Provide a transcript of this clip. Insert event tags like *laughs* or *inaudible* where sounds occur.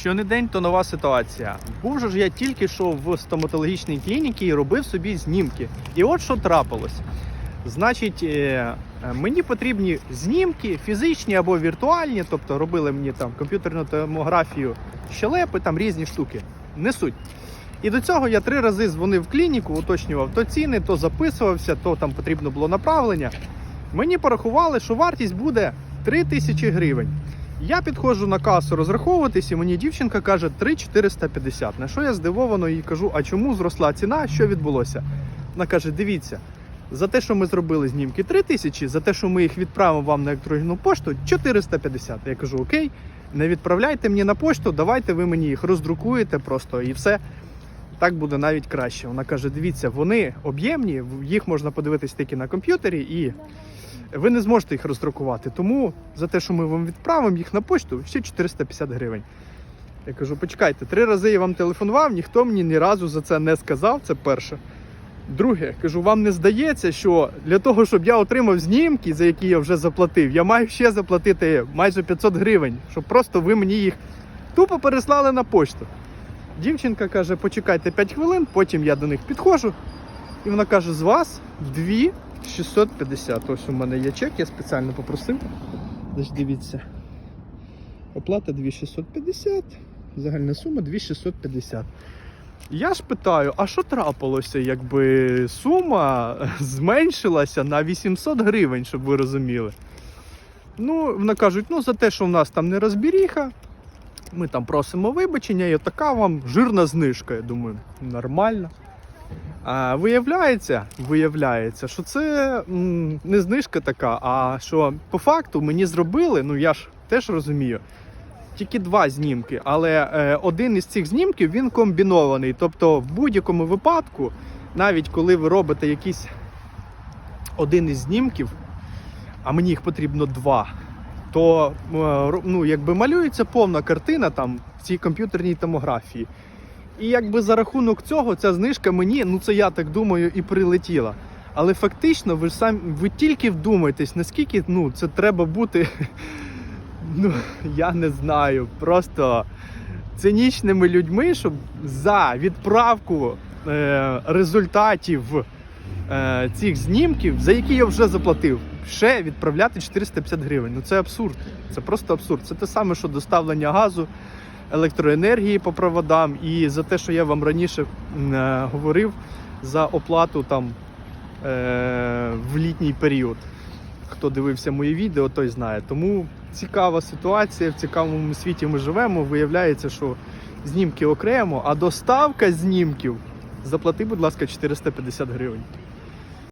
Що не день, то нова ситуація. Був же ж я тільки що в стоматологічній клініці і робив собі знімки. І от що трапилось. Значить, е, мені потрібні знімки, фізичні або віртуальні, тобто робили мені там комп'ютерну томографію щелепи, там різні штуки. Не суть. І до цього я три рази дзвонив в клініку, уточнював то ціни, то записувався, то там потрібно було направлення. Мені порахували, що вартість буде 3 тисячі гривень. Я підходжу на касу розраховуватись, і мені дівчинка каже 3,450. На що я здивовано їй кажу, а чому зросла ціна? Що відбулося? Вона каже: дивіться, за те, що ми зробили знімки 3 тисячі, за те, що ми їх відправимо вам на електронну пошту 450. Я кажу, окей, не відправляйте мені на пошту, давайте ви мені їх роздрукуєте просто і все. Так буде навіть краще. Вона каже: дивіться, вони об'ємні, їх можна подивитись тільки на комп'ютері, і ви не зможете їх роздрукувати. Тому за те, що ми вам відправимо їх на пошту, ще 450 гривень. Я кажу, почекайте, три рази я вам телефонував, ніхто мені ні разу за це не сказав. Це перше. Друге, кажу, вам не здається, що для того, щоб я отримав знімки, за які я вже заплатив, я маю ще заплатити майже 500 гривень, щоб просто ви мені їх тупо переслали на пошту. Дівчинка каже, почекайте 5 хвилин, потім я до них підходжу. І вона каже: з вас 2650. Ось у мене є чек, я спеціально попросив. Значить, дивіться. Оплата 2650, загальна сума 2650. Я ж питаю, а що трапилося, якби сума *laughs* зменшилася на 800 гривень, щоб ви розуміли? Ну, вони кажуть, ну за те, що в нас там не розбіріха, ми там просимо вибачення, і така вам жирна знижка. Я думаю, нормально. А виявляється, виявляється, що це не знижка така, а що по факту мені зробили, ну я ж теж розумію, тільки два знімки, але е, один із цих знімків він комбінований. Тобто, в будь-якому випадку, навіть коли ви робите якийсь один із знімків, а мені їх потрібно два, то е, ну, якби малюється повна картина там в цій комп'ютерній томографії. І якби за рахунок цього ця знижка мені, ну це я так думаю, і прилетіла. Але фактично, ви ж самі ви тільки вдумайтесь, наскільки ну, це треба бути. *laughs* Ну, я не знаю, просто цинічними людьми, щоб за відправку е, результатів е, цих знімків, за які я вже заплатив, ще відправляти 450 гривень. Ну це абсурд. Це просто абсурд. Це те саме, що доставлення газу, електроенергії по проводам, і за те, що я вам раніше е, говорив за оплату там е, в літній період. Хто дивився мої відео, той знає. Тому цікава ситуація, в цікавому світі ми живемо. Виявляється, що знімки окремо, а доставка знімків заплати, будь ласка, 450 гривень.